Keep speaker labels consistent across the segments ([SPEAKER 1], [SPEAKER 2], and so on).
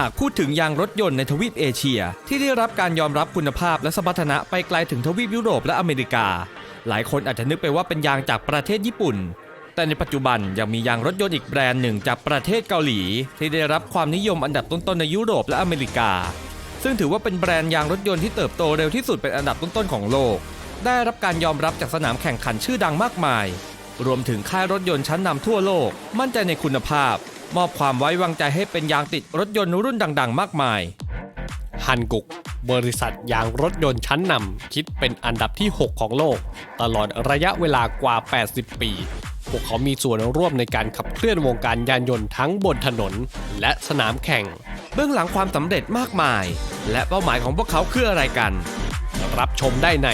[SPEAKER 1] หากพูดถึงยางรถยนต์ในทวีปเอเชีย ที่ได้รับการยอมรับคุณภาพและสมรรถนะไปไกลถึงทวีปยุโรปและอเมริกา หลายคนอาจจะนึกไปว่าเป็นยางจากประเทศญี่ปุ่น แต่ในปัจจุบันยังมียางรถยนต์อีกแบรนด์หนึ่งจากประเทศเกาหลี ที่ได้รับความนิยมอันดับต้นๆในยุโรปและอเมริกา ซึ่งถือว่าเป็นแบรนด์ยางรถยนต์ที่เติบโตเร็วที่สุดเป็นอันดับต้นๆของโลก ได้รับการยอมรับจากสนามแข่งขันชื่อดังมากมาย รวมถึงค่ายรถยนต์ชั้นนำทั่วโลก มั่นใจในคุณภาพ มอบความไว้วางใจให้เป็นยางติดรถยนต์รุ่นดัง ๆ มากมาย
[SPEAKER 2] ฮันกุก บริษัทยางรถยนต์ชั้นนำคิดเป็นอันดับที่ 6 ของโลก ตลอดระยะเวลากว่า 80 ปี พวกเขามีส่วนร่วมในการขับเคลื่อนวงการยานยนต์ทั้งบนถนน และสนามแข่ง
[SPEAKER 1] เบื้องหลังความสำเร็จมากมาย และเป้าหมายของพวกเขาคืออะไรกัน
[SPEAKER 2] รับชมได้ใน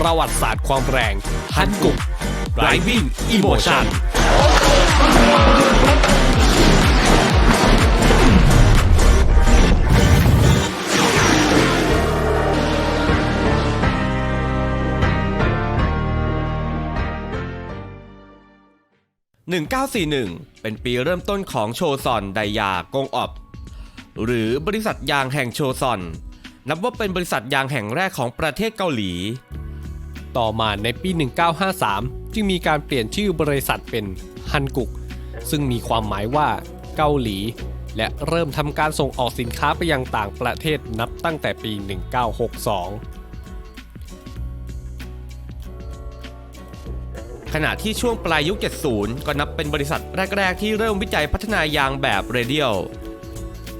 [SPEAKER 2] ประวัติศาสตร์ความแรงฮันกุก Driving Emotion
[SPEAKER 1] 1941 เป็นปีเริ่มต้นของโชซอนไดยากงออบหรือบริษัทยางแห่งโชซอน นับว่าเป็นบริษัทยางแห่งแรกของประเทศเกาหลี
[SPEAKER 2] ต่อมาในปี 1953 จึงมีการเปลี่ยนชื่อบริษัทเป็นฮันกุก ซึ่งมีความหมายว่าเกาหลี และเริ่มทำการส่งออกสินค้าไปยังต่างประเทศนับตั้งแต่ปี 1962
[SPEAKER 1] ขณะที่ช่วงปลายยุค 70 ก็นับเป็นบริษัทแรก ๆ ที่เริ่มวิจัยพัฒนายางแบบเรเดียล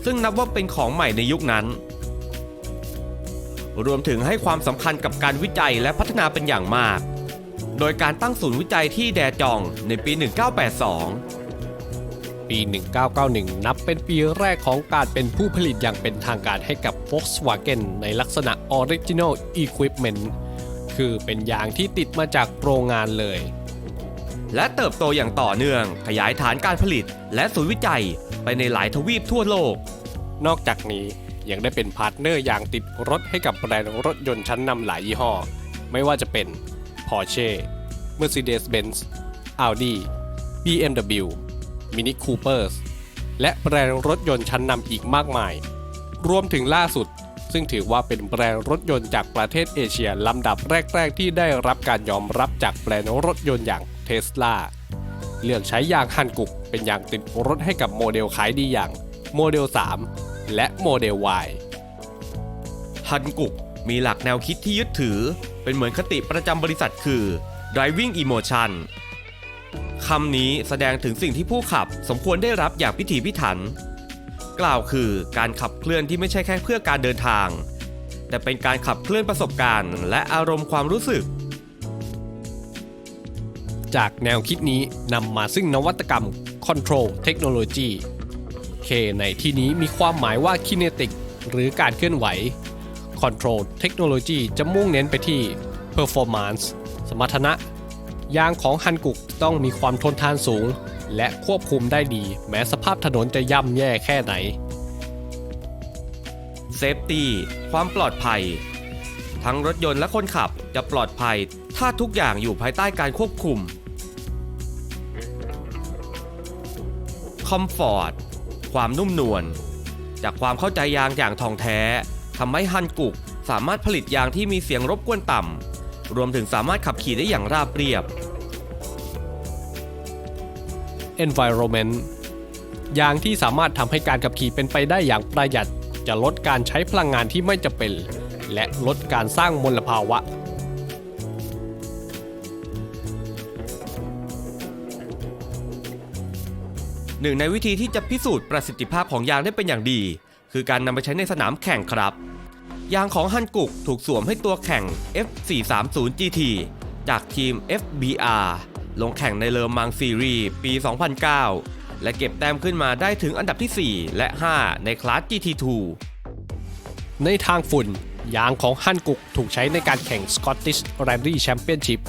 [SPEAKER 1] ซึ่งนับว่าเป็นของใหม่ในยุคนั้น รวมถึงให้ความสำคัญกับการวิจัยและพัฒนาเป็นอย่างมาก โดยการตั้งศูนย์วิจัยที่แดจองในปี 1982
[SPEAKER 2] ปี 1991 นับเป็นปีแรกของการเป็นผู้ผลิตอย่างเป็นทางการให้กับ Volkswagen ในลักษณะ Original Equipment คือเป็นยางที่ติดมาจากโรงงานเลย
[SPEAKER 1] และเติบโตอย่างต่อเนื่อง ขยายฐานการผลิต และศูนย์วิจัยไปในหลายทวีปทั่วโลก
[SPEAKER 2] นอกจากนี้ยังได้เป็นพาร์ทเนอร์อย่างติดรถให้กับแบรนด์รถยนต์ชั้นนำหลายยี่ห้อ ไม่ว่าจะเป็น Porsche Mercedes-Benz Audi BMW Mini Coopers และแบรนด์รถยนต์ชั้นนำอีกมากมาย รวมถึงล่าสุด ซึ่งถือว่าเป็นแบรนด์รถยนต์จากประเทศเอเชียลำดับแรก ๆ ที่ได้รับการยอมรับจากแบรนด์รถยนต์อย่าง เทสลาเลือกใช้ยางฮันกุกเป็นยางติดรถให้กับโมเดลขายดีอย่างโมเดล 3 และโมเดล Y
[SPEAKER 1] ฮันกุกมีหลักแนวคิดที่ยึดถือ เป็นเหมือนคติประจำบริษัทคือ driving emotion คำนี้แสดงถึงสิ่งที่ผู้ขับสมควรได้รับอย่างพิถีพิถัน กล่าวคือการขับเคลื่อนที่ไม่ใช่แค่เพื่อการเดินทาง แต่เป็นการขับเคลื่อนประสบการณ์ และอารมณ์ความรู้สึก
[SPEAKER 2] จากแนวคิดนี้นำมาซึ่งนวัตกรรม Control Technology K ในที่นี้มีความหมายว่า Kinetic หรือการเคลื่อนไหว Control Technology จะมุ่งเน้นไปที่ Performance สมรรถนะ ยางของฮันกุกต้องมีความทนทานสูง และควบคุมได้ดี แม้สภาพถนนจะย่ำแย่แค่ไหน
[SPEAKER 1] เซฟตี้ความปลอดภัย ทั้งรถยนต์และคนขับจะปลอดภัย ถ้าทุกอย่างอยู่ภายใต้การควบคุม คอมฟอร์ต ความนุ่มนวล จากความเข้าใจยางอย่างทองแท้ทำให้ฮันกุกสามารถผลิตยางที่มีเสียงรบกวนต่ำ รวมถึงสามารถขับขี่ได้อย่างราบเรียบ
[SPEAKER 2] Environment ยางที่สามารถทำให้การขับขี่เป็นไปได้อย่างประหยัด จะลดการใช้พลังงานที่ไม่จำเป็น และลดการสร้างมลภาวะ
[SPEAKER 1] หนึ่งในวิธีที่จะพิสูจน์ประสิทธิภาพของยางได้เป็นอย่างดี คือการนำไปใช้ในสนามแข่งครับ ยางของฮันกุกถูกสวมให้ตัวแข่ง F430 GT จากทีม FBR ลงแข่งในเลอมังซีรีส์ปี 2009 และเก็บแต้มขึ้นมาได้ถึงอันดับที่ 4 และ 5 ในคลาส GT2
[SPEAKER 2] ในทางฝุ่น ยางของฮันกุกถูกใช้ในการแข่ง Scottish Rally Championship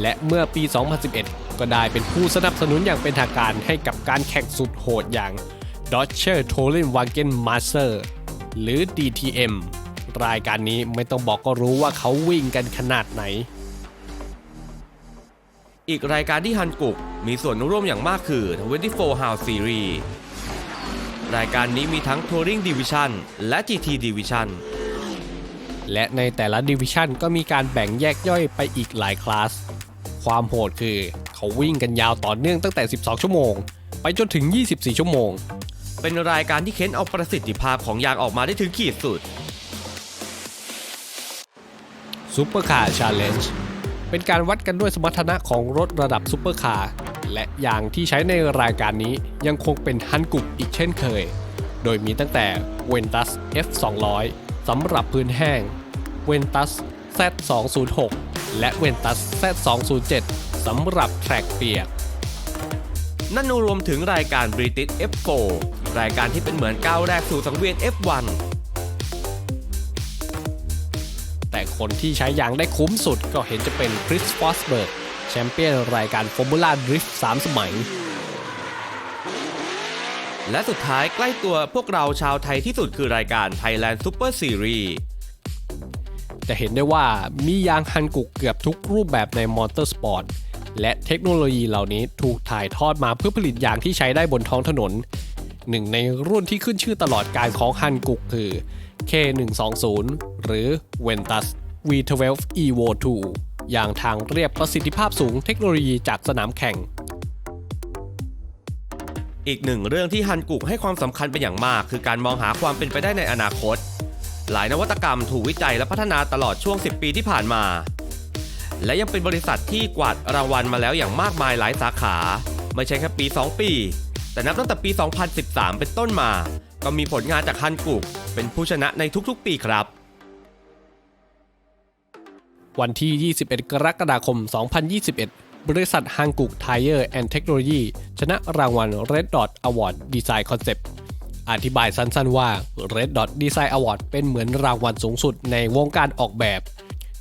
[SPEAKER 2] และเมื่อปี 2011 ก็ได้เป็นผู้สนับสนุนอย่างเป็นทางการให้กับการแข่งสุดโหดอย่าง Dodge t o l e n Wagen Master หรือ DTM รายการนี้ไม่ต้องบอกก็รู้ว่าเขาวิ่งกันขนาดไหน
[SPEAKER 1] อีกรายการที่ฮันกุกมีส่วนร่วมอย่างมากคือ 24 House Series รายการนี้มีทั้ง Touring Division และ GT Division
[SPEAKER 2] และในแต่ละดิวิชันก็มีการแบ่งแยกย่อยไปอีกหลายคลาส ความโหดคือเขาวิ่งกันยาวต่อเนื่องตั้งแต่ 12 ชั่วโมง ไปจนถึง 24 ชั่วโมง
[SPEAKER 1] เป็นรายการที่เค้นเอาประสิทธิภาพของยางออกมาได้ถึงขีดสุด
[SPEAKER 2] ซูเปอร์คาร์ชาเลนจ์เป็นการวัดกันด้วยสมรรถนะของรถระดับซูเปอร์คาร์และยางที่ใช้ในรายการนี้ยังคงเป็นฮันกุกอีกเช่นเคย โดยมีตั้งแต่ v e n t u s F 2 0 0 สำหรับพื้นแห้ง v e n t u s Z 2 0 6 และ v e n t u s Z 2 0 7 สำหรับแทร็กเปียก
[SPEAKER 1] นั่นรวมถึงรายการ British F4 รายการที่เป็นเหมือนก้าวแรกสู่สังเวียน F1
[SPEAKER 2] แต่คนที่ใช้ยางได้คุ้มสุดก็เห็นจะเป็นคริสฟอสเบิร์กแชมเปี้ยนรายการ Formula Drift 3สมัย
[SPEAKER 1] และสุดท้ายใกล้ตัวพวกเราชาวไทยที่สุดคือรายการ Thailand Super Series
[SPEAKER 2] จะเห็นได้ว่ามียางฮันกุกเกือบทุกรูปแบบในมอเตอร์สปอร์ตและเทคโนโลยีเหล่านี้ถูกถ่ายทอดมาเพื่อผลิตยางที่ใช้ได้บนท้องถนน หนึ่งในรุ่นที่ขึ้นชื่อตลอดการของฮันกุกคือ K120 หรือ Ventus V12 Evo 2 อย่างทางเรียบประสิทธิภาพสูงเทคโนโลยีจากสนามแข่ง
[SPEAKER 1] อีกหนึ่งเรื่องที่ฮันกุกให้ความสำคัญเป็นอย่างมาก คือการมองหาความเป็นไปได้ในอนาคต หลายนวัตกรรมถูกวิจัยและพัฒนาตลอดช่วง 10 ปีที่ผ่านมา และยังเป็นบริษัทที่กวาดรางวัลมาแล้วอย่างมากมายหลายสาขา ไม่ใช่แค่ปี 2 ปี แต่นับตั้งแต่ปี 2013 เป็นต้นมา ก็มีผลงานจากฮันกุกเป็นผู้ชนะในทุกๆ ปีครับ
[SPEAKER 2] วันที่ 21 กรกฎาคม 2021บริษัทฮังกุกไทเออร์แอนด์เทคโนโลยีชนะรางวัล Red Dot Award Design Concept อธิบายสั้นๆว่า Red Dot Design Award เป็นเหมือนรางวัลสูงสุดในวงการออกแบบ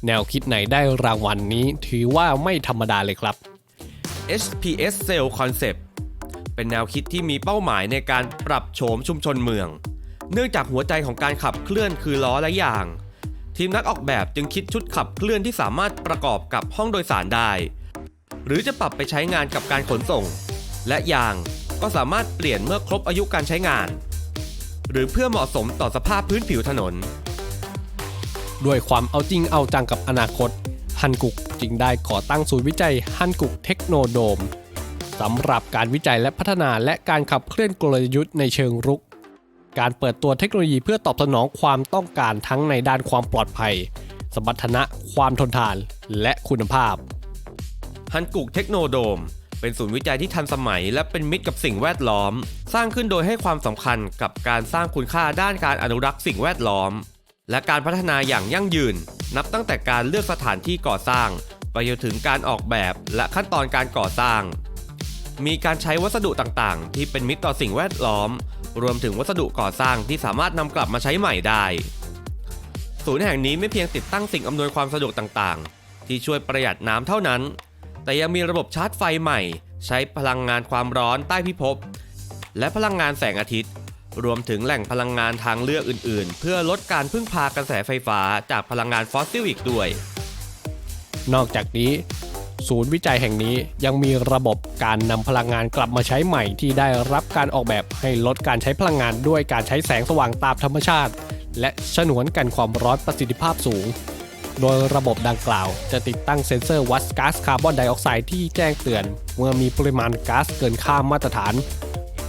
[SPEAKER 2] แนวคิดไหนได้รางวัลนนี้ถือว่าไม่ธรรมดาเลยครับ
[SPEAKER 1] HPS Cell Concept เป็นแนวคิดที่มีเป้าหมายในการปรับโฉมชุมชนเมือง เนื่องจากหัวใจของการขับเคลื่อนคือล้อและยาง ทีมนักออกแบบจึงคิดชุดขับเคลื่อนที่สามารถประกอบกับห้องโดยสารได้ หรือจะปรับไปใช้งานกับการขนส่ง และยางก็สามารถเปลี่ยนเมื่อครบอายุการใช้งาน หรือเพื่อเหมาะสมต่อสภาพพื้นผิวถนน
[SPEAKER 2] ด้วยความเอาจริงเอาจังกับอนาคตฮันกุกจึงได้ก่อตั้งศูนย์วิจัยฮันกุกเทคโนโดมสำหรับการวิจัยและพัฒนาและการขับเคลื่อนกลยุทธ์ในเชิงรุก การเปิดตัวเทคโนโลยีเพื่อตอบสนองความต้องการทั้งในด้านความปลอดภัย สมรรถนะ ความทนทาน และคุณภาพ
[SPEAKER 1] ฮันกุกเทคโนโดม เป็นศูนย์วิจัยที่ทันสมัย และเป็นมิตรกับสิ่งแวดล้อม สร้างขึ้นโดยให้ความสำคัญกับการสร้างคุณค่าด้านการอนุรักษ์สิ่งแวดล้อม และการพัฒนาอย่างยั่งยืน นับตั้งแต่การเลือกสถานที่ก่อสร้าง ไปจนถึงการออกแบบและขั้นตอนการก่อสร้าง มีการใช้วัสดุต่างๆ ที่เป็นมิตรต่อสิ่งแวดล้อม รวมถึงวัสดุก่อสร้างที่สามารถนำกลับมาใช้ใหม่ได้ศูนย์แห่งนี้ไม่เพียงติดตั้งสิ่งอำนวยความสะดวกต่างๆ ที่ช่วยประหยัดน้ำเท่านั้น แต่ยังมีระบบชาร์จไฟใหม่ ใช้พลังงานความร้อนใต้พิภพและพลังงานแสงอาทิตย์ รวมถึงแหล่งพลังงานทางเลือกอื่นๆ เพื่อลดการพึ่งพากระแสไฟฟ้าจากพลังงานฟอสซิลอีกด้วย
[SPEAKER 2] นอกจากนี้ ศูนย์วิจัยแห่งนี้ยังมีระบบการนำพลังงานกลับมาใช้ใหม่ที่ได้รับการออกแบบให้ลดการใช้พลังงานด้วยการใช้แสงสว่างตามธรรมชาติ และฉนวนกันความร้อนประสิทธิภาพสูง โดยระบบดังกล่าว จะติดตั้งเซ็นเซอร์วัดก๊าซคาร์บอนไดออกไซด์ที่แจ้งเตือน เมื่อมีปริมาณก๊าซเกินค่ามาตรฐาน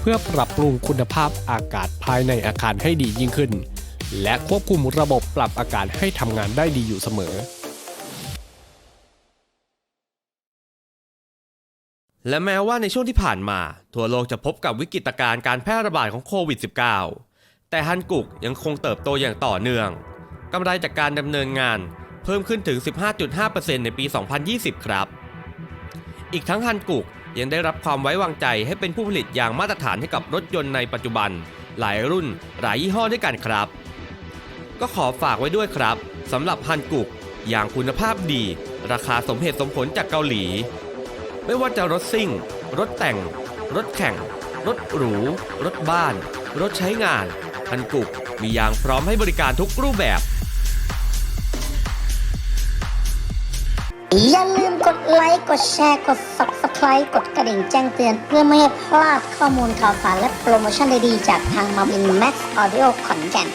[SPEAKER 2] เพื่อปรับปรุงคุณภาพอากาศภายในอาคารให้ดียิ่งขึ้น และควบคุมระบบปรับอากาศให้ทำงานได้ดีอยู่เสมอ
[SPEAKER 1] และแม้ว่าในช่วงที่ผ่านมา ทั่วโลกจะพบกับวิกฤตการณ์การแพร่ระบาดของโควิด -19 แต่ฮันกุกยังคงเติบโตอย่างต่อเนื่อง กำไรจากการดำเนินงาน เพิ่มขึ้นถึง 15.5%ในปี 2020 ครับ อีกทั้งฮันกุกยังได้รับความไว้วางใจให้เป็นผู้ผลิตยางมาตรฐานให้กับรถยนต์ในปัจจุบัน หลายรุ่นหลายยี่ห้อด้วยกันครับ ก็ขอฝากไว้ด้วยครับสำหรับฮันกุกอย่างคุณภาพดี ราคาสมเหตุสมผลจากเกาหลี ไม่ว่าจะรถซิ่ง รถแต่ง รถแข่ง รถหรู รถบ้าน รถใช้งานฮันกุกมียางพร้อมให้บริการทุกรูปแบบ
[SPEAKER 3] อย่าลืมกดไลค์ กดแชร์ กด Subscribe กดกระดิ่งแจ้งเตือน เพื่อไม่ให้พลาดข้อมูลข่าวสารและโปรโมชั่นดีๆ จากทางมาวินแม็กซ์ออดิโอขอนแก่น